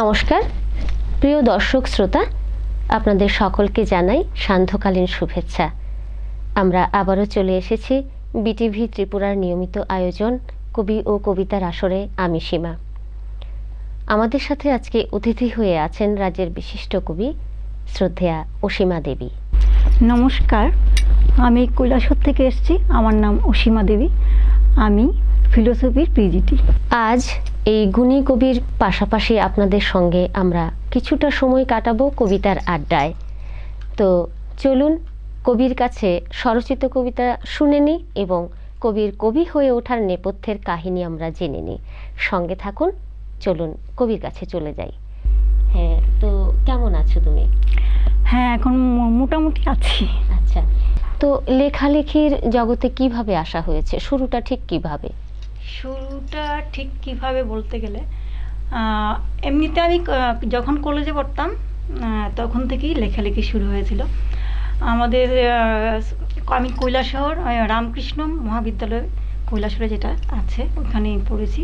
নমস্কার। প্রিয় দর্শক শ্রোতা আপনাদের সকলকে জানাই সান্ধ্যকালীন শুভেচ্ছা। আমরা আবারও চলে এসেছি বিটিভি ত্রিপুরার নিয়মিত আয়োজন কবি ও কবিতার আসরে আমি সীমা। আমাদের সাথে আজকে অতিথি হয়ে আছেন রাজ্যের বিশিষ্ট কবি শ্রদ্ধেয়া অসীমা দেবী। নমস্কার আমি কৈলাসর থেকে এসেছি। আমার নাম অসীমা দেবী। আমি ফিলোসফির পিজিটি আজ এই গুণী কবির পাশাপাশি আপনাদের সঙ্গে আমরা কিছুটা সময় কাটাবো কবিতার আড্ডায়। তো চলুন কবির কাছে স্বরচিত কবিতা শুনে নিই এবং কবির কবি হয়ে ওঠার নেপথ্যের কাহিনী আমরা জেনে নিই। সঙ্গে থাকুন চলুন কবির কাছে চলে যাই। হ্যাঁ তো কেমন আছো তুমি? হ্যাঁ এখন মোটামুটি আছি। আচ্ছা তো লেখালেখির জগতে কীভাবে আসা হয়েছে? শুরুটা ঠিক কীভাবে? শুরুটা ঠিক কীভাবে বলতে গেলে এমনিতে আমি যখন কলেজে পড়তাম তখন থেকেই লেখালেখি শুরু হয়েছিল। আমাদের আমি কৈলাসহর রামকৃষ্ণ মহাবিদ্যালয় কৈলাসহরে যেটা আছে ওখানেই পড়েছি।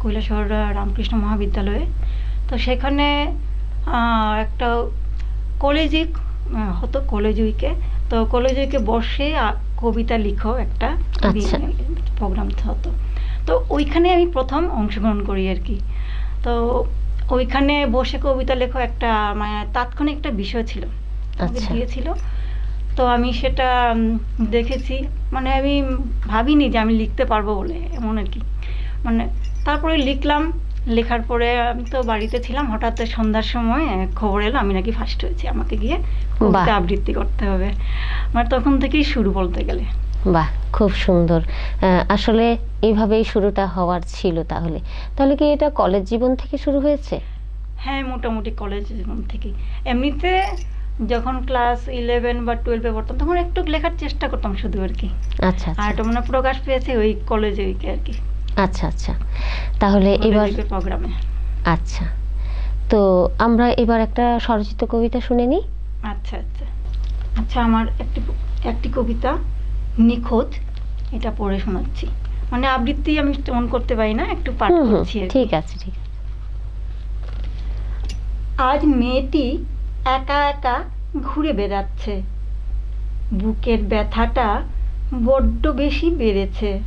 কৈলাসহর রামকৃষ্ণ মহাবিদ্যালয়ে। তো সেখানে একটা কলেজে আহ, হতো কলেজ উইকে তো কলেজ উইকে বসে কবিতা লিখো একটা আচ্ছা। প্রোগ্রাম হতো। তো ওইখানে আমি প্রথম অংশগ্রহণ করি আর কি। তো ওইখানে বসে কবিতা লেখো একটা মানে তাৎক্ষণিক একটা বিষয় ছিল আচ্ছা। দিয়েছিল। তো আমি সেটা দেখেছি। মানে আমি ভাবিনি যে আমি লিখতে পারব বলে এমন আর কি। মানে তারপরে লিখলাম। লেখার পরে আমি তো বাড়িতে ছিলাম। হঠাৎ সন্ধ্যার সময় খবর এলো আমি নাকি ফার্স্ট হয়েছি। আমাকে গিয়ে কবিতা আবৃত্তি করতে হবে। আমার তখন থেকেই শুরু বলতে গেলে। বাহ খুব সুন্দর। আসলে এইভাবেই শুরুটা হওয়ার ছিল তাহলে। তাহলে কি এটা কলেজ জীবন থেকে শুরু হয়েছে? হ্যাঁ মোটামুটি কলেজ জীবন থেকে এমনিতে যখন ক্লাস ইলেভেন বা টুয়েলভে পড়তাম তখন একটু লেখার চেষ্টা করতাম শুধু আর কি। আচ্ছা আর আচ্ছা। এটা মানে প্রকাশ পেয়েছে ওই কলেজে উইকে আর কি। আচ্ছা আচ্ছা। তাহলে এবার প্রোগ্রামে আচ্ছা। তো আমরা এবার একটা স্বরচিত কবিতা শুনে নিই। আচ্ছা আচ্ছা। আচ্ছা আমার একটি একটি কবিতা। নিখোঁজ। এটা পড়ে শোনাচ্ছি। মানে আবৃত্তি আমি তেমন করতে পারি না একটু পাঠ করছি ঠিক আছে ঠিক আছে। আজ মেয়েটি একা একা ঘুরে বেড়াচ্ছে। বুকের ব্যথাটা বড্ড বেশি বেড়েছে।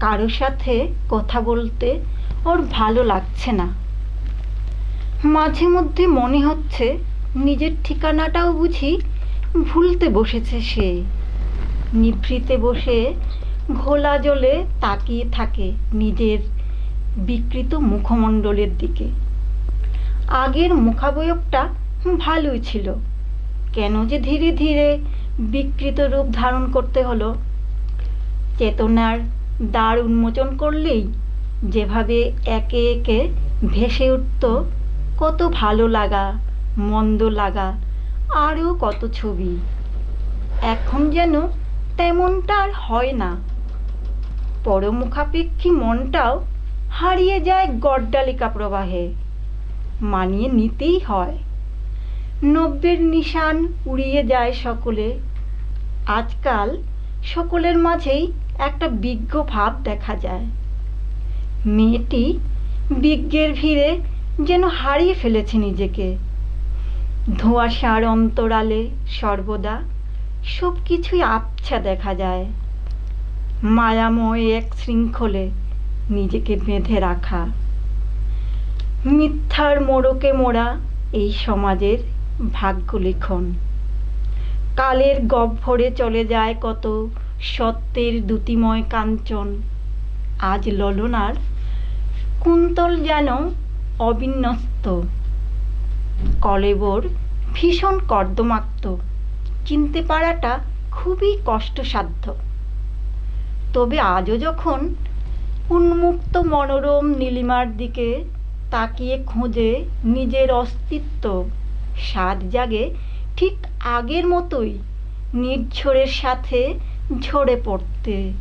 কারও সাথে কথা বলতে ওর ভালো লাগছে না। মাঝে মধ্যে মনে হচ্ছে নিজের ঠিকানাটাও বুঝি ভুলতে বসেছে সে। নিভৃতে বসে ঘোলা জলে তাকিয়ে থাকে নিজের বিকৃত মুখমণ্ডলের দিকে। আগের মুখাবয়বটা ভালোই ছিল। কেন যে ধীরে ধীরে বিকৃত রূপ ধারণ করতে হলো। চেতনার দ্বার উন্মোচন করলেই যেভাবে একে একে ভেসে উঠত, কত ভালো লাগা, মন্দ লাগা, আরও কত ছবি। এখন যেন তেমনটা আর হয় না। পরমুখাপেক্ষী মনটাও হারিয়ে যায় গড্ডালিকা প্রবাহে। মানিয়ে নিতেই হয়। নব্যের নিশান উড়িয়ে যায় সকলে। আজকাল সকলের মাঝেই একটা বিজ্ঞ ভাব দেখা যায়। মেয়েটি বিজ্ঞের ভিড়ে যেন হারিয়ে ফেলেছে নিজেকে। ধোঁয়াশার অন্তরালে সর্বদা সব কিছুই আবছা দেখা যায়। মায়াময় এক শৃঙ্খলে নিজেকে বেঁধে রাখা। মিথ্যার মোড়কে মোড়া এই সমাজের ভাগ্য লিখন কালের গহ্বরে চলে যায় কত সত্যের দ্যুতিময় কাঞ্চন। আজ ললনার কুন্তল যেন অবিন্যস্ত। কলেবর ভীষণ কর্দমাক্ত। চিনতে পারাটা খুবই কষ্টসাধ্য। তবে আজও যখন উন্মুক্ত মনোরম নীলিমার দিকে তাকিয়ে খোঁজে নিজের অস্তিত্ব, স্বাদ জাগে ঠিক আগের মতোই নির্ঝরের সাথে ঝরে পড়তে,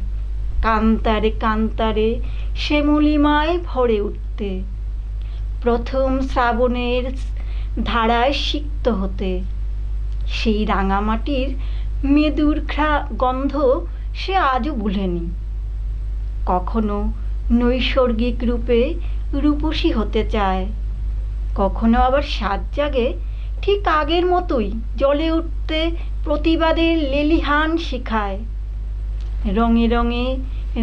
কান্তারে কান্তারে শ্যামলিমায় ভরে উঠতে, প্রথম শ্রাবণের ধারায় সিক্ত হতে। সেই রাঙামাটির মেদুর ঘ্রা গন্ধ সে আজও ভুলেনি। কখনো নৈসর্গিক রূপে রূপসী হতে চায়, কখনো আবার সাত জাগে ঠিক আগের মতোই জলে উঠতে প্রতিবাদের লেলিহান শিখায়। রঙে রঙে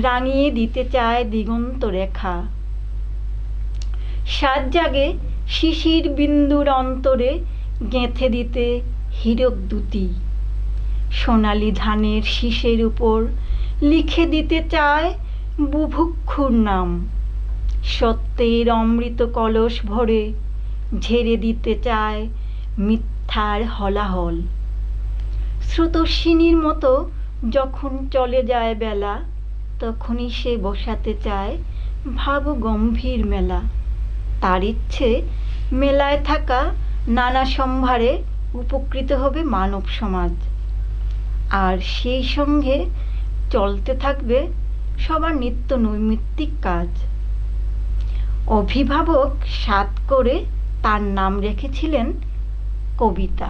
রাঙিয়ে দিতে চায় দিগন্ত রেখা। সাত জাগে শিশির বিন্দুর অন্তরে গেঁথে দিতে হীরক দুটি সোনালি ধানের শীষের উপর লিখে দিতে চায় বুভুক্ষুর নাম। সত্যের অমৃত কলস ভরে ঝেড়ে দিতে চায় মিথ্যার হলাহল। স্রোতস্বিনীর মতো যখন চলে যায় বেলা, তখনই সে বসাতে চায় ভাব গম্ভীর মেলা। তার ইচ্ছে মেলায় থাকা নানা সম্ভারে উপকৃত হবে মানব সমাজ। আর সেই সঙ্গে চলতে থাকবে সবার নিত্য নৈমিত্তিক কাজ। অভিভাবক সাত করে তার নাম রেখেছিলেন কবিতা।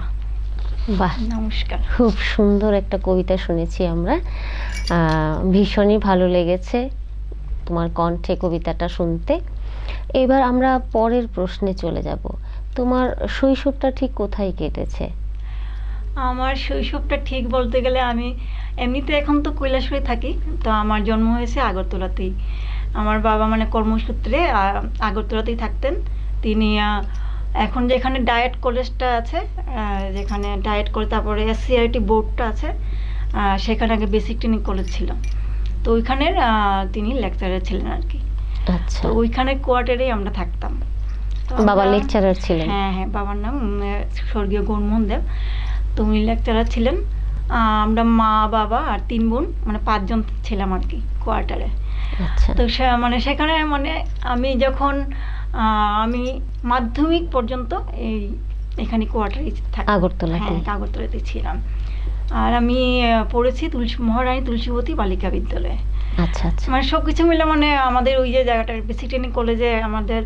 বাহ নমস্কার। খুব সুন্দর একটা কবিতা শুনেছি আমরা। আহ, ভীষণই ভালো লেগেছে তোমার কণ্ঠে কবিতাটা শুনতে। এবার আমরা পরের প্রশ্নে চলে যাব। তোমার শৈশবটা ঠিক কোথায় কেটেছে? আমার শৈশবটা ঠিক বলতে গেলে আমি এমনিতে এখন তো কৈলাসহরে থাকি তো আমার জন্ম হয়েছে আগরতলাতেই। আমার বাবা মানে কর্মসূত্রে আগরতলাতেই থাকতেন। তিনি এখন যেখানে ডায়েট কলেজটা আছে যেখানে ডায়েট করে তারপরে এসসিআরটি বোর্ডটা আছে সেখানে আগে বেসিক ট্রেনিং কলেজ ছিল। তো ওইখানের তিনি লেকচারার ছিলেন আর কি। আচ্ছা। ওইখানে কোয়ার্টারেই আমরা থাকতাম। বাবা লেকচারার ছিলেন। হ্যাঁ হ্যাঁ বাবার নাম স্বর্গীয় গৌরমোহন দেব। তো উনি লেকচারার ছিলেন আমরা মা বাবা আর তিন বোন মানে পাঁচজন ছিলাম আর কি কোয়ার্টারে আচ্ছা। তো সে মানে সেখানে মানে আমি যখন আমি মাধ্যমিক পর্যন্ত এই এখানে কোয়ার্টারে থাকি। আগরতলাতেই। হ্যাঁ আগরতলাতে ছিলাম। আর আমি পড়েছি তুলসী মহারানী তুলসীবতী বালিকা বিদ্যালয়ে। আচ্ছা আচ্ছা। মানে সব কিছু মিলে মানে আমাদের ওই যে জায়গাটা বেসিক ট্রেনিং কলেজে আমাদের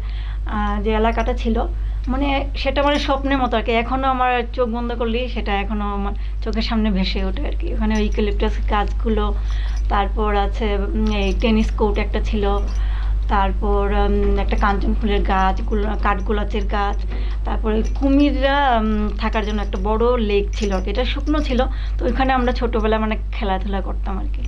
যে এলাকাটা ছিল মানে সেটা মানে স্বপ্নের মতো আর কি। এখনও আমার চোখ বন্ধ করলেই সেটা এখনও আমার চোখের সামনে ভেসে ওঠে আর কি। ওখানে ওই ইউক্যালিপটাস গাছগুলো, তারপর আছে এই টেনিস কোর্ট একটা ছিল, তারপর একটা কাঞ্চন ফুলের গাছ গুল- কাঠগোলাচের গাছ, তারপরে কুমিররা থাকার জন্য একটা বড় লেক ছিল আর কি। এটা শুকনো ছিল, তো ওইখানে আমরা ছোটোবেলা মানে খেলাধুলা করতাম আর কি।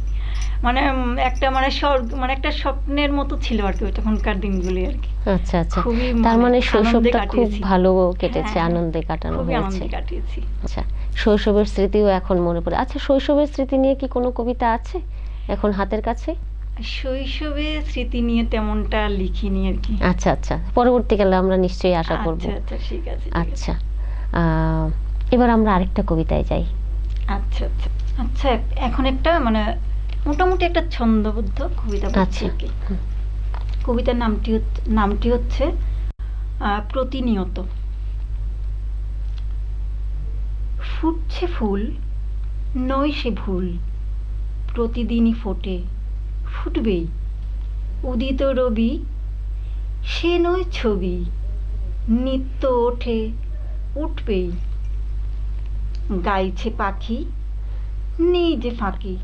মানে একটা মানে স্বর্গ মানে একটা স্বপ্নের মতো ছিল আর কি তখনকার দিনগুলি আর কি। আচ্ছা আচ্ছা। তার মানে মানে শৈশবটা খুব ভালো কেটেছে হ্যাঁ, আনন্দে কাটানো হয়েছে। আনন্দে কাটিয়েছি। আচ্ছা শৈশবের স্মৃতিও এখন মনে পড়ে। আচ্ছা শৈশবের স্মৃতি নিয়ে কি কোনো কবিতা আছে এখন হাতের কাছে? শৈশবে স্মৃতি নিয়ে তেমনটা লিখিনি আর কি। আচ্ছা আচ্ছা পরবর্তীকালে আমরা নিশ্চয়ই আশা করব। আচ্ছা আচ্ছা ঠিক আছে আচ্ছা আহ, এবার আমরা আরেকটা কবিতায় যাই। আচ্ছা আচ্ছা আচ্ছা এখন একটা মানে মোটামুটি একটা ছন্দবদ্ধ কবিতা আচ্ছা। কবিতার নামটি নামটি হচ্ছে প্রতিনিয়ত। ফুটছে ফুল নয় সে ভুল প্রতিদিনই ফোটে ফুটবেই। উদিত রবি সে নয় ছবি নিত্য ওঠে উঠবেই। গাইছে পাখি নেই যে ফাঁকি।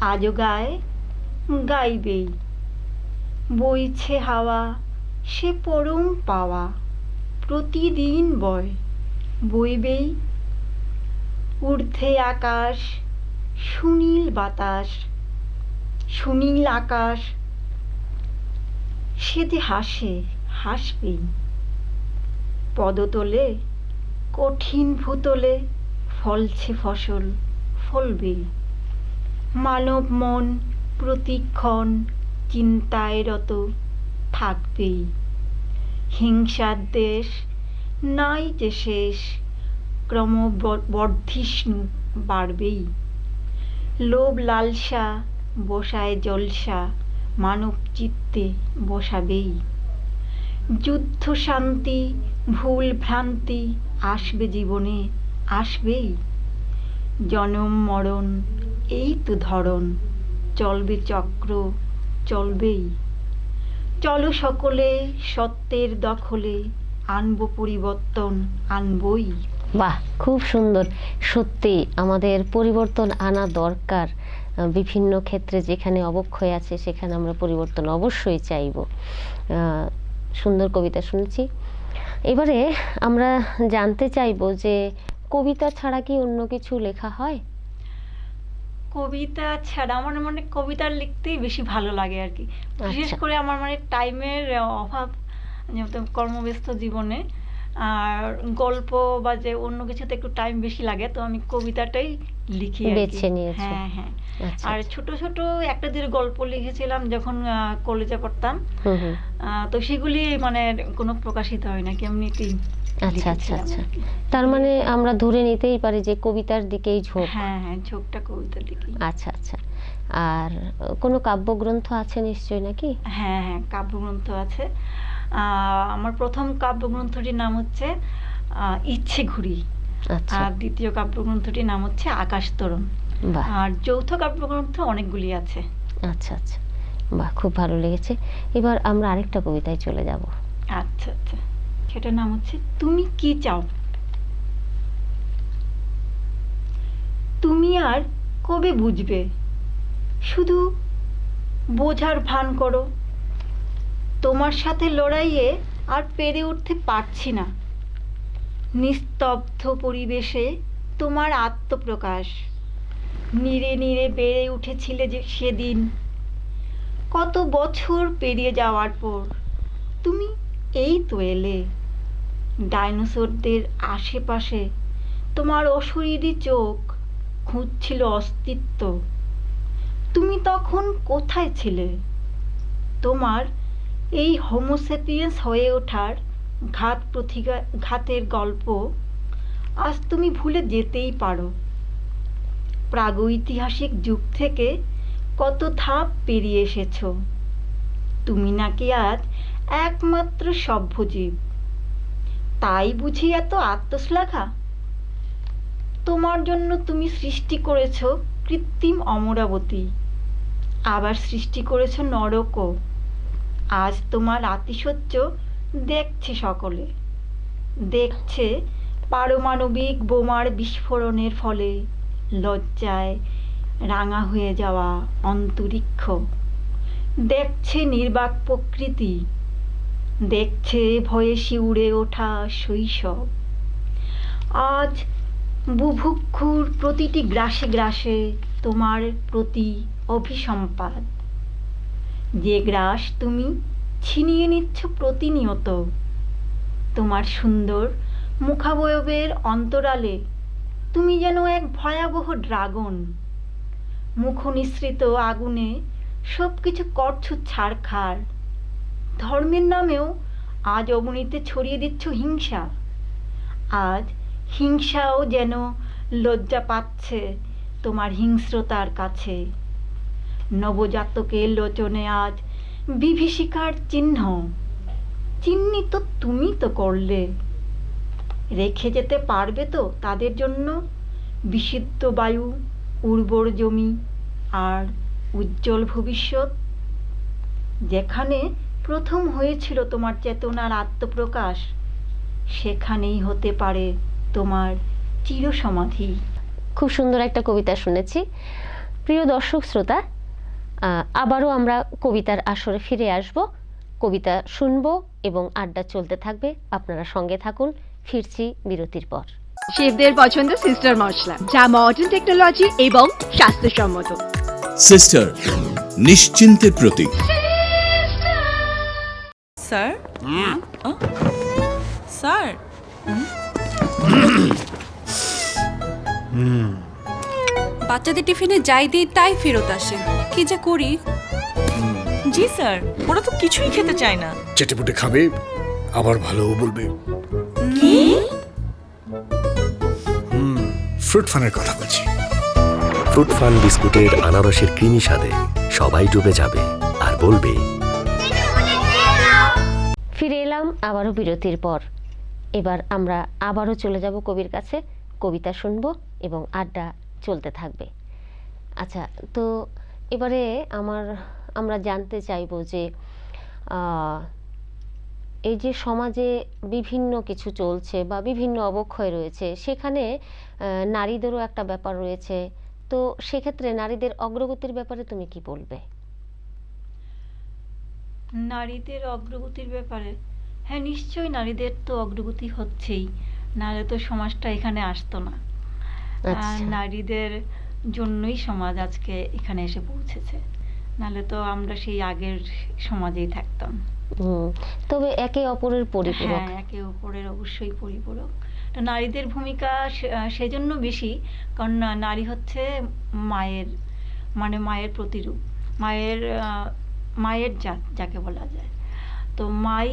আজও গায়, গাইবেই। বইছে হাওয়া, সে পরম পাওয়া, প্রতিদিন বয়। বইবেই ঊর্ধ্বে আকাশ, সুনীল বাতাস, সুনীল আকাশ। সে যে হাসে, হাসবেই। পদতলে, কঠিন ভূতলে ফলছে ফসল, ফলবেই। মানব মন প্রতিক্ষণ চিন্তায় রত থাকবেই। হিংসার দেশ নাই যে শেষ, ক্রমবর্ধিষ্ণু বাড়বেই। লোভ লালসা বসায় জলসা, মানব চিত্তে বসাবেই। যুদ্ধ শান্তি, ভুল ভ্রান্তি আসবে জীবনে, আসবেই। জনম মরণ এই তো ধরন চলবে চক্র, চলবেই। চলো সকলে সত্যের দখলে আনব পরিবর্তন আনবই। বাহ, খুব সুন্দর। সত্যি আমাদের পরিবর্তন আনা দরকার। বিভিন্ন ক্ষেত্রে যেখানে অবক্ষয় আছে সেখানে আমরা পরিবর্তন অবশ্যই চাইব। সুন্দর কবিতা শুনেছি। এবারে আমরা জানতে চাইব যে কবিতা ছাড়া কি অন্য কিছু লেখা হয়? কবিতা ছাড়া আমার মানে কবিতা লিখতেই বেশি ভালো লাগে আর কি বিশেষ আচ্ছা। করে আমার মানে টাইমের অভাব যেহেতু কর্মব্যস্ত জীবনে আর গল্প বা যে অন্য কিছুতে একটু টাইম বেশি লাগে তো আমি কবিতাটাই লিখি। বেছে নিয়েছো। হ্যাঁ হ্যাঁ আচ্ছা আর ছোট ছোট একটা দুটো গল্প লিখেছিলাম যখন কলেজে পড়তাম তো সেগুলি মানে কোনো প্রকাশিত হয় না কেমনিতেই আচ্ছা আচ্ছা আচ্ছা। তার মানে আমরা ধরে নিতেই পারি যে কবিতার দিকেই ঝোঁক। হ্যাঁ হ্যাঁ ঝোঁকটা কবিতার লিখি আচ্ছা আচ্ছা। আর কোনো কাব্যগ্রন্থ আছে নিশ্চয়ই নাকি? হ্যাঁ হ্যাঁ কাব্যগ্রন্থ আছে। আমার প্রথম কাব্যগ্রন্থটির নাম হচ্ছে ইচ্ছে ঘুরি। আচ্ছা। আর দ্বিতীয় কাব্যগ্রন্থটির নাম হচ্ছে আকাশ তরণ। বাহ। আর যৌথ কাব্যগ্রন্থ অনেকগুলি আছে। আচ্ছা আচ্ছা। বাহ খুব ভালো লেগেছে। এবার আমরা আরেকটা কবিতায় চলে যাব। আচ্ছা আচ্ছা। সেটার নাম হচ্ছে তুমি কি চাও? তুমি আর কবে বুঝবে? শুধু বোঝার ভান করো। তোমার সাথে লড়াইয়ে আর পেরে উঠতে পারছি না। নিস্তব্ধ পরিবেশে তোমার আত্মপ্রকাশ। নীরে নীরে বেড়ে উঠেছিলে যে সেদিন। কত বছর পেরিয়ে যাওয়ার পর তুমি এই তো এলে। ডাইনোসরদের আশেপাশে তোমার অশরীরী চোখ খুঁজছিল অস্তিত্ব। তুমি তখন কোথায় ছিলে? তোমার এই হোমোসেপিয়েন্স হয়ে ওঠার ঘাত প্রতিঘা, ঘাতের গল্প আজ তুমি ভুলে যেতেই পারো। প্রাগৈতিহাসিক যুগ থেকে কত ধাপ পেরিয়ে এসেছ। তুমি নাকি আজ একমাত্র সভ্যজীব তাই বুঝি এত আত্মশ্লাঘা? তোমার জন্য তুমি সৃষ্টি করেছ কৃত্রিম অমরাবতী। আবার সৃষ্টি করেছ নরকও। আজ তোমার আতিশয্য দেখছে সকলে। দেখছে পারমাণবিক বোমার বিস্ফোরণের ফলে লজ্জায় রাঙা হয়ে যাওয়া অন্তরিক্ষ। দেখছে নির্বাক প্রকৃতি দেখছে ভয়ে শিউরে ওঠা শৈশব। আজ বুভুক্ষুর প্রতিটি গ্রাসে গ্রাসে তোমার প্রতি অভিসম্পাদ যে গ্রাস তুমি ছিনিয়ে নিচ্ছ প্রতিনিয়ত, তোমার সুন্দর মুখাবয়বের অন্তরালে তুমি যেন এক ভয়াবহ ড্রাগন। মুখ নিঃসৃত আগুনে সব কিছু করছ ছাড়খাড় ধর্মের নামেও আজ অবনীতে ছড়িয়ে দিচ্ছ হিংসা। আজ হিংসাও যেন লজ্জা পাচ্ছে তোমার হিংস্রতার কাছে। নবজাতকের লোচনে আজ বিভীষিকার চিহ্ন। চিহ্নিত তুমি তো করলে। রেখে যেতে পারবে তো তাদের জন্য বিশুদ্ধ বায়ু, উর্বর জমি আর উজ্জ্বল ভবিষ্যৎ। যেখানে প্রথম হয়েছিল তোমার চেতনার আত্মপ্রকাশ। সেখানেই হতে পারে তোমার চিরসমাধি। খুব সুন্দর একটা কবিতা শুনেছি। প্রিয় দর্শক শ্রোতা আবারও আমরা কবিতার আসরে ফিরে আসব। কবিতা শুনব এবং আড্ডা চলতে থাকবে। আপনারা সঙ্গে থাকুন। ফিরছি বিরতির পর। শেফদের পছন্দ সিস্টার মশলা যা মডার্ন টেকনোলজি এবং স্বাস্থ্যসম্মত। সিস্টার নিশ্চিন্তের প্রতীক। স্যার? স্যার? বাচ্চাদের টিফিনে যাই দিই তাই ফেরত আসে। কি যে করি? জি স্যার। ওরা তো কিছুই খেতে চায় না। চেটেপুটে খাবে আবার ভালোও বলবে। কি? ফ্রুট ফানের কথা বলছি। ফ্রুট ফান বিস্কুটের আনারসের ক্রিমি স্বাদে সবাই ডুবে যাবে আর বলবে ফিরে এলাম আবারও বিরতির পর। এবার আমরা আবারও চলে যাব কবির কাছে, কবিতা শুনব এবং আড্ডা চলতে থাকবে। আচ্ছা তো এবারে আমার, আমরা জানতে চাইব যে এই যে সমাজে বিভিন্ন কিছু চলছে বা বিভিন্ন অবক্ষয় রয়েছে, সেখানে নারীদেরও একটা ব্যাপার রয়েছে। তো সেক্ষেত্রে নারীদের অগ্রগতির ব্যাপারে তুমি কি বলবে? নারীদের অগ্রগতির ব্যাপারে? হ্যাঁ নিশ্চয়ই নারীদের তো অগ্রগতি হচ্ছেই। নাহলে তো সমাজটা এখানে আসতো না। আর আচ্ছা। নারীদের জন্যই সমাজ আজকে এখানে এসে পৌঁছেছে। নাহলে তো আমরা সেই আগের সমাজেই থাকতাম। হুম, তবে একে অপরের পরিপূরক। হ্যাঁ একে অপরের অবশ্যই পরিপূরক। তো নারীদের ভূমিকা সেজন্য বেশি কারণ নারী হচ্ছে মায়ের মানে মায়ের প্রতিরূপ। মায়ের আহ, মায়ের জাত যাকে বলা যায়। তো মাই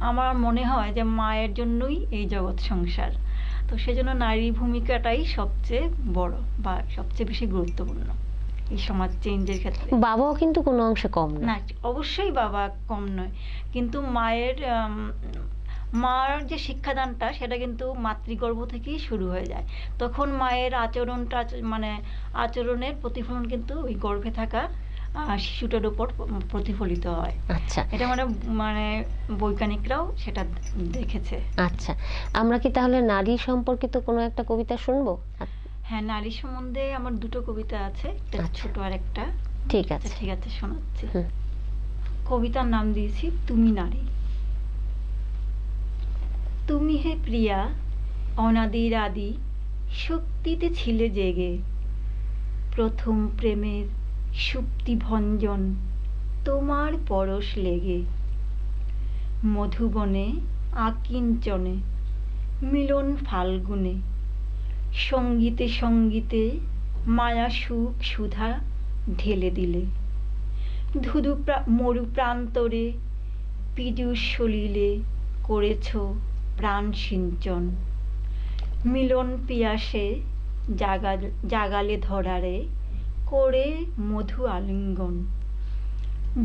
আমার মনে হয় যে মায়ের জন্যই এই জগৎ সংসার। তো সেজন্য নারী ভূমিকাটাই সবচেয়ে বড় বা সবচেয়ে বেশি গুরুত্বপূর্ণ এই সমাজ চেঞ্জের ক্ষেত্রে। বাবাও কিন্তু কোনো অংশে কম না না অবশ্যই বাবা কম নয়। কিন্তু মায়ের মার যে শিক্ষাদানটা সেটা কিন্তু মাতৃগর্ভ থেকেই শুরু হয়ে যায়। তখন মায়ের আচরণটা মানে আচরণের প্রতিফলন কিন্তু ওই গর্ভে থাকা শিশুটার উপর প্রতিফলিত হয়। আচ্ছা। এটা মানে মানে বৈজ্ঞানিকরাও সেটা দেখেছে। আচ্ছা। আমরা কি তাহলে নারী সম্পর্কিত কোনো একটা কবিতা শুনব? হ্যাঁ নারী সম্বন্ধে আমার দুটো কবিতা আছে একটা আচ্ছা। ছোট আর একটা। ঠিক আচ্ছা আছে। ঠিক আছে শোনাচ্ছি। কবিতার নাম দিয়েছি তুমি নারী। তুমি হে প্রিয়া অনাদির আদি শক্তিতে ছিলে জেগে। প্রথম প্রেমের সুপ্তি ভঞ্জন তোমার পরশ লেগে। মধুবনে, আকিঞ্চনে, মিলন ফাল্গুনে, সঙ্গীতে সঙ্গীতে মায়া সুখ সুধা ঢেলে দিলে। ধুধু মরু প্রান্তরে পীযুষ সলিলে করেছ প্রাণ সিঞ্চন। মিলন পিয়াসে জাগা জাগালে ধরারে করে মধু আলিঙ্গন।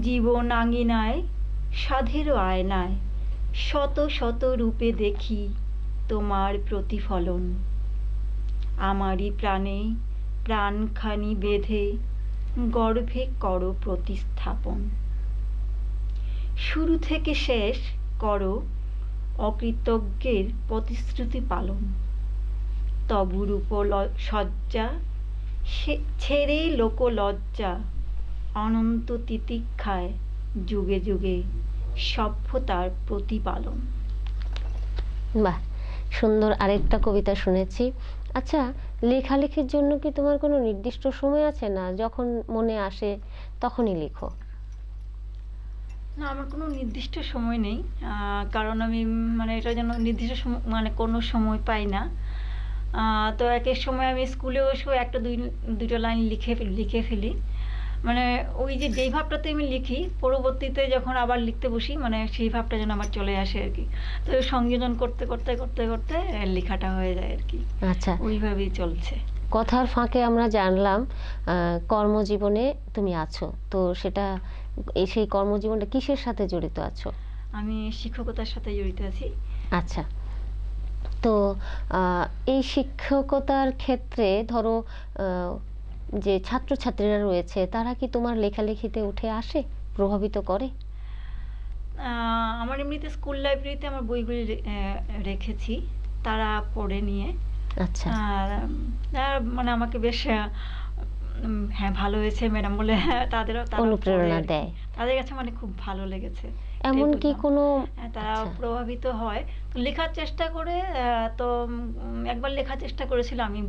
জীবন আঙিনায়, সাধেরও আয়নায়, শত শত রূপে দেখি তোমার প্রতিফলন। আমারই প্রাণে প্রাণখানি বেঁধে গর্ভে করো প্রতিস্থাপন। শুরু থেকে শেষ করো অকৃতজ্ঞের প্রতিশ্রুতি পালন। তবু রূপ ল- সজ্জা ছেড়ে লোক লজ্জা অনন্ত তিতিক্ষায় যুগে যুগে সভ্যতার প্রতিপালন। বাহ সুন্দর আরেকটা কবিতা শুনেছি। আচ্ছা লেখালেখির জন্য কি তোমার কোনো নির্দিষ্ট সময় আছে না? যখন মনে আসে তখনই লিখো। না আমার কোনো নির্দিষ্ট সময় নেই। আহ, কারণ আমি মানে এটা যেন নির্দিষ্ট সময় মানে কোনো সময় পাই না। তো এক এক সময় আমি স্কুলেও এসেও একটা দুই দুটো লাইন লিখে লিখে ফেলি। মানে ওই যে যেই ভাবটাতে আমি লিখি পরবর্তীতে যখন আবার লিখতে বসি মানে সেই ভাবটা যেন আমার চলে আসে আর কি। তো সংযোজন করতে করতে করতে করতে লেখাটা হয়ে যায় আর কি। আচ্ছা। ওইভাবেই চলছে। কথার ফাঁকে আমরা জানলাম কর্মজীবনে তুমি আছো। তো সেটা এই সেই কর্মজীবনটা কিসের সাথে জড়িত আছো? আমি শিক্ষকতার সাথে জড়িত আছি। আচ্ছা। তো এই শিক্ষকতার ক্ষেত্রে ধরো যে ছাত্রছাত্রীরা রয়েছে তারা কি তোমার লেখালেখিতে উঠে আসে প্রভাবিত করে আমার এমনিতে স্কুল লাইব্রেরিতে আমার বইগুলি রেখেছি তারা পড়ে নিয়ে আচ্ছা মানে আমাকে বেশ হ্যাঁ ভালো হয়েছে ম্যাডাম বলে হ্যাঁ, তাদেরও অনুপ্রেরণা। দেয়। তাদের কাছে মানে খুব ভালো লেগেছে এমন কি কোনো হ্যাঁ, তারা আচ্ছা। প্রভাবিত হয়। লেখার চেষ্টা করে তো একবার লেখার চেষ্টা করেছিল আমি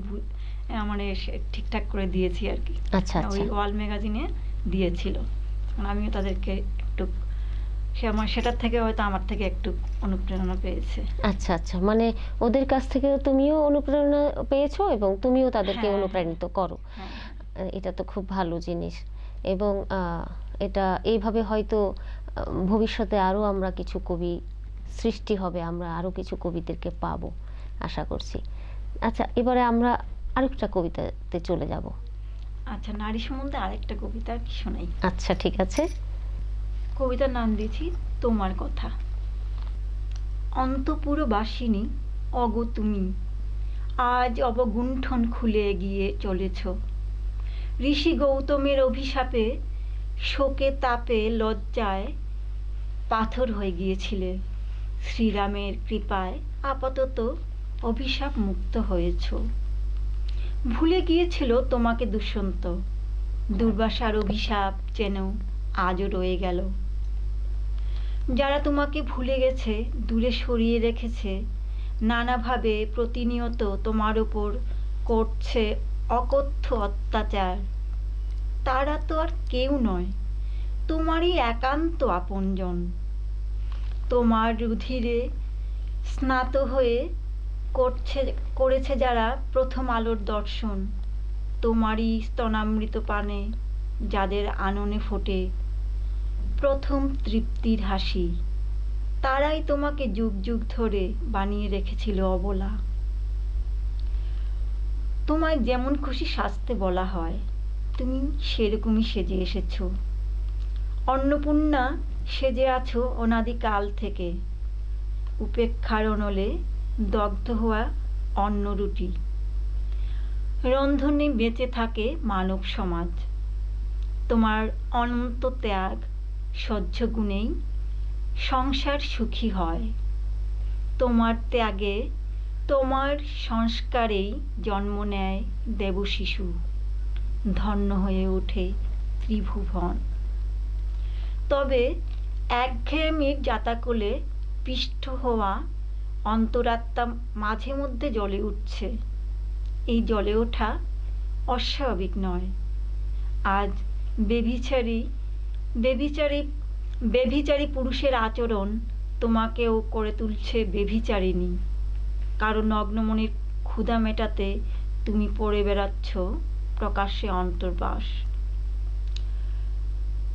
মানে ঠিকঠাক করে দিয়েছি আর কি। আচ্ছা ওই আচ্ছা। ওয়াল ম্যাগাজিনে দিয়েছিল। আমিও তাদেরকে একটু সে আমার সেটার থেকে হয়তো আমার থেকে একটু অনুপ্রেরণা পেয়েছে। আচ্ছা আচ্ছা। মানে ওদের কাছ থেকে তুমিও অনুপ্রেরণা পেয়েছ এবং তুমিও তাদেরকে হ্যাঁ। অনুপ্রাণিত করো। হ্যাঁ। এটা তো খুব ভালো জিনিস। এবং আহ, এটা এইভাবে হয়তো ভবিষ্যতে আরও আমরা কিছু কবি সৃষ্টি হবে আমরা আরও কিছু কবিদেরকে পাবো আশা করছি। আচ্ছা এবারে আমরা আরেকটা কবিতাতে চলে যাব। আচ্ছা নারী সম্বন্ধে আরেকটা কবিতা কি শোনাই আচ্ছা ঠিক আছে। কবিতার নাম দিয়েছি তোমার কথা। অন্তপুরবাসিনী অগ তুমি আজ অবগুণ্ঠন খুলে গিয়ে চলেছ। ঋষি গৌতমের অভিশাপে শোকে তাপে লজ্জায় পাথর হয়ে গিয়েছিলে। শ্রীরামের কৃপায় আপাতত অভিশাপ মুক্ত হয়েছ। ভুলে গিয়েছিল তোমাকে দুষ্যন্ত। দুর্বাসার অভিশাপ যেন আজও রয়ে গেল। যারা তোমাকে ভুলে গেছে, দূরে সরিয়ে রেখেছে, নানাভাবে প্রতিনিয়ত তোমার ওপর করছে অকথ্য অত্যাচার। তারা তো আর কেউ নয়। তোমারই একান্ত আপনজন। তোমার রুধিরে স্নাত হয়ে করছে, করেছে যারা প্রথম আলোর দর্শন। তোমারই স্তনামৃত পানে যাদের আননে ফোটে প্রথম তৃপ্তির হাসি। তারাই তোমাকে যুগ যুগ ধরে বানিয়ে রেখেছিল অবলা। তোমায় যেমন খুশি সাজতে বলা হয় তুমি সেরকমই সেজে এসেছ। অন্নপূর্ণা সেজে আছো অনাদিকাল থেকে। উপেক্ষার অনলে দগ্ধ হওয়া অন্ন রুটি। রন্ধনে বেঁচে থাকে মানব সমাজ। তোমার অনন্ত ত্যাগ সহ্য গুণেই সংসার সুখী হয়। তোমার ত্যাগে তোমার সংস্কারেই জন্ম নেয় দেব শিশু ধন্য হয়ে ওঠে ত্রিভুবন। তবে একঘেয়েমির জাতাকলে পিষ্ট হওয়া অন্তরাত্মা মাঝে মধ্যে জ্বলে উঠছে। এই জ্বলে ওঠা অস্বাভাবিক নয়। আজ বেভিচারী বেভিচারী বেভিচারী পুরুষের আচরণ তোমাকেও করে তুলছে বেভিচারিণী। কারণ নগ্নমণির ক্ষুধা মেটাতে তুমি পড়ে বেড়াচ্ছ। প্রকাশ্যে অন্তর্বাস।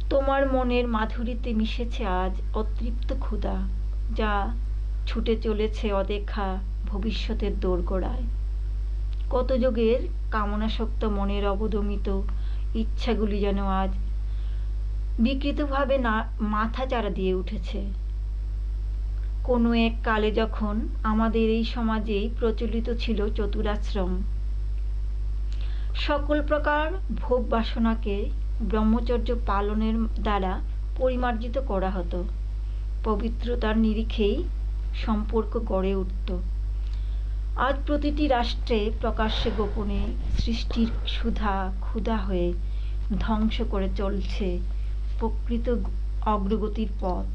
তোমার মনের মাধুরীতে মিশেছে আজ অতৃপ্ত ক্ষুধা, যা ছুটে চলেছে অদেখা ভবিষ্যতের দোরগোড়ায়। কত যুগের কামনাসক্ত মনের অবদমিত ইচ্ছাগুলি যেন আজ বিকৃতভাবে না, মাথা চারা দিয়ে উঠেছে। কোনো এক কালে যখন আমাদের এই সমাজেই প্রচলিত ছিল চতুরাশ্রম সকল প্রকার ভোগ বাসনাকে ব্রহ্মচর্য পালনের দ্বারা পরিমার্জিত করা হতো। পবিত্রতার নিরিখেই সম্পর্ক গড়ে উঠত। আজ প্রতিটি রাষ্ট্রে প্রকাশ্যে গোপনে সৃষ্টির সুধা ক্ষুধা হয়ে ধ্বংস করে চলছে প্রকৃত অগ্রগতির পথ।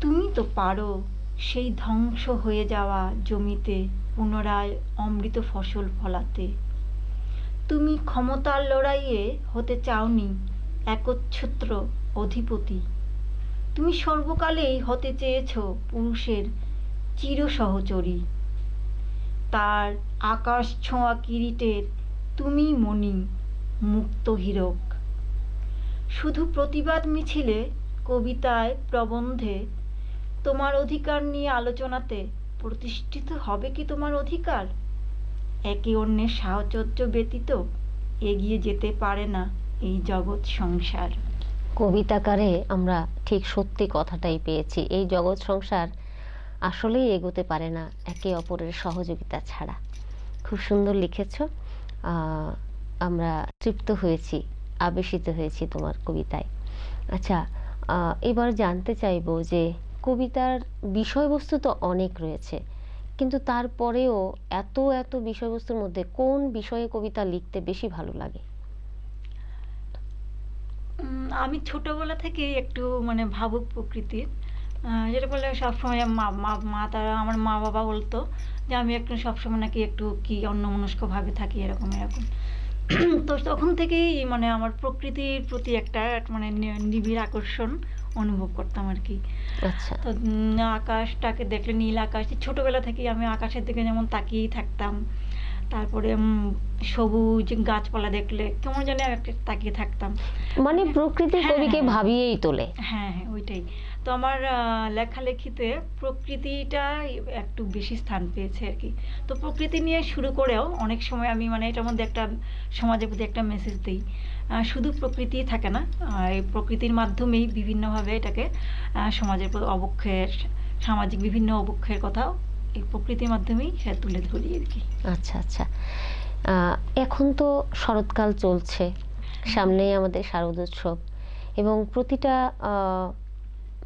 তুমি তো পারো সেই ধ্বংস হয়ে যাওয়া জমিতে পুনরায় অমৃত ফসল ফলাতে। তুমি ক্ষমতার লড়াইয়ে হতে চাওনি একচ্ছত্র অধিপতি। তুমি সর্বকালেই হতে চেয়েছ পুরুষের চির সহচরী তার আকাশ ছোঁয়া কিরিটের তুমি মণি, মুক্ত হীরক। শুধু প্রতিবাদ মিছিলে কবিতায় প্রবন্ধে তোমার অধিকার নিয়ে আলোচনাতে প্রতিষ্ঠিত হবে কি তোমার অধিকার? একে অন্যের সাহচর্য ব্যতীত এগিয়ে যেতে পারে না এই জগৎ সংসার। কবিতাকারে আমরা ঠিক সত্যি কথাটাই পেয়েছি, এই জগৎ সংসার আসলেই এগোতে পারে না একে অপরের সহযোগিতা ছাড়া। খুব সুন্দর লিখেছ আমরা তৃপ্ত হয়েছি, আবেশিত হয়েছি তোমার কবিতায়। আচ্ছা এবার জানতে চাইব যে কবিতার বিষয়বস্তু তো অনেক রয়েছে। কিন্তু তারপরেও এত এত বিষয়বস্তুর মধ্যে কোন বিষয়ে কবিতা লিখতে বেশি ভালো লাগে? আমি ছোটবেলা থেকেই একটু মানে ভাবুক প্রকৃতির। যেটা বলে সবসময় মা মা মা তারা আমার মা বাবা বলতো যে আমি একটু সবসময় নাকি একটু কি অন্যমনস্কভাবে থাকি, এরকম এরকম। তো তখন থেকেই মানে আমার প্রকৃতির প্রতি একটা মানে নিবিড় আকর্ষণ অনুভব করতাম আর কি। আচ্ছা। তো আকাশটাকে দেখলে নীল আকাশ ছোটবেলা থেকেই আমি আকাশের দিকে যেমন তাকিয়েই থাকতাম তারপরে উম, সবুজ গাছপালা দেখলে কেমন জানি একটা তাকিয়ে থাকতাম। মানে প্রকৃতি হ্যাঁ, কবিকে হ্যাঁ। ভাবিয়েই তোলে। হ্যাঁ হ্যাঁ ওইটাই। তো আমার লেখালেখিতে প্রকৃতিটা একটু বেশি স্থান পেয়েছে আর কি। তো প্রকৃতি নিয়ে শুরু করেও অনেক সময় আমি মানে এটার মধ্যে একটা সমাজের প্রতি একটা মেসেজ দিই। শুধু প্রকৃতিই থাকে না এই প্রকৃতির মাধ্যমেই বিভিন্নভাবে এটাকে সমাজের প্রতি অবক্ষয়ের, সামাজিক বিভিন্ন অবক্ষয়ের কথাও এই প্রকৃতির মাধ্যমেই সে তুলে ধরি আর কি। আচ্ছা আচ্ছা। এখন তো শরৎকাল চলছে, সামনেই আমাদের শারদোৎসব এবং প্রতিটা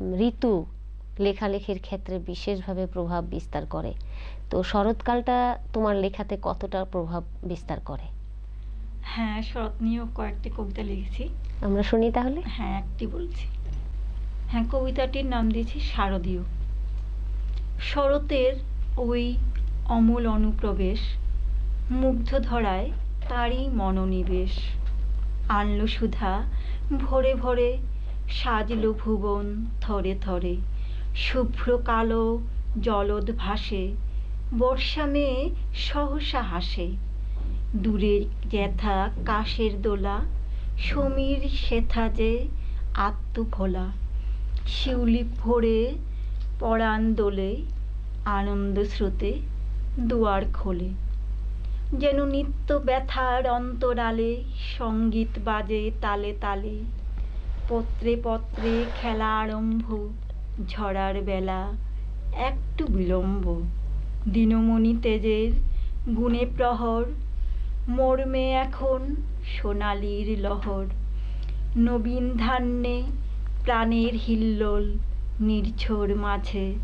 ঋতু লেখালেখির ক্ষেত্রে বিশেষভাবে প্রভাব বিস্তার করে। তো শরৎকালটা তোমার লেখাতে কতটা প্রভাব বিস্তার করে? হ্যাঁ শরৎ নিয়েও কয়েকটি কবিতা লিখেছি। আমরা শুনি তাহলে? হ্যাঁ একটি বলছি। হ্যাঁ কবিতাটির নাম দিয়েছি শারদীয়। শরতের ওই অমূল অনুপ্রবেশ মুগ্ধ ধরায় তারই মনোনিবেশ। আনলো সুধা ভরে ভরে সাজলো ভুবন থরে থরে, শুভ্র কালো জলদ ভাসে, বর্ষা মেয়ে সহসা হাসে। দূরের জ্যাথা কাশের দোলা, সমীর সেথা যে আত্মভোলা শিউলি ভরে পরাণ দোলে, আনন্দ স্রোতে দুয়ার খোলে। যেন নিত্য ব্যথার অন্তরালে সংগীত বাজে তালে তালে পত্রে পত্রে খেলা আরম্ভ ঝরার বেলা একটু বিলম্ব। দিনমণি তেজের গুণে প্রহর, মর্মে এখন সোনালির লহর। নবীন ধান্যে প্রাণের হিল্লোল, নির্ঝর মাঝে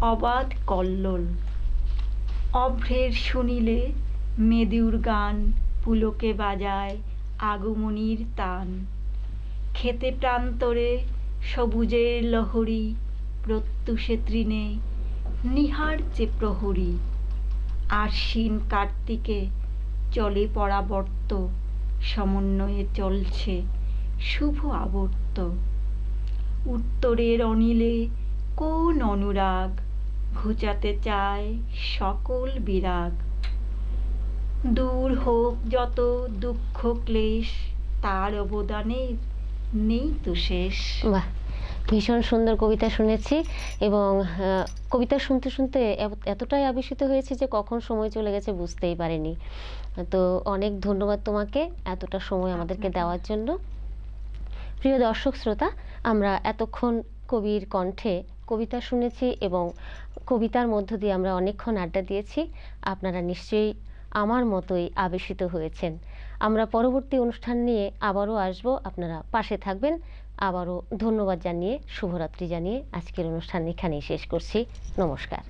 অবাধ কল্লোল। অভ্রের শুনিলে মেদুর গান পুলকে বাজায় আগমনীর তান। খেতে প্রান্তরে সবুজের লহরী, প্রত্যুষে তৃণে, নিহার যে প্রহরী। আশ্বিন কার্তিকে চলে পরাবর্ত, সমন্বয়ে চলছে শুভ আবর্ত। উত্তরের অনিলে কোন অনুরাগ? ঘুচাতে চায় সকল বিরাগ। দূর হোক যত দুঃখ ক্লেশ, তার অবদানে নেই তো শেষ। বাহ ভীষণ সুন্দর কবিতা শুনেছি এবং কবিতা শুনতে শুনতে এতটাই আবেশিত হয়েছি যে কখন সময় চলে গেছে বুঝতেই পারিনি। তো অনেক ধন্যবাদ তোমাকে এতটা সময় আমাদেরকে দেওয়ার জন্য। প্রিয় দর্শক শ্রোতা আমরা এতক্ষণ কবির কণ্ঠে কবিতা শুনেছি এবং কবিতার মধ্য দিয়ে আমরা অনেকক্ষণ আড্ডা দিয়েছি। আপনারা নিশ্চয়ই আমার মতোই আবেশিত হয়েছেন। আমরা পরবর্তী অনুষ্ঠান নিয়ে আবারও আসব। আপনারা পাশে থাকবেন। আবারও ধন্যবাদ জানিয়ে, শুভরাত্রি জানিয়ে আজকের অনুষ্ঠান এখানেই শেষ করছি। নমস্কার।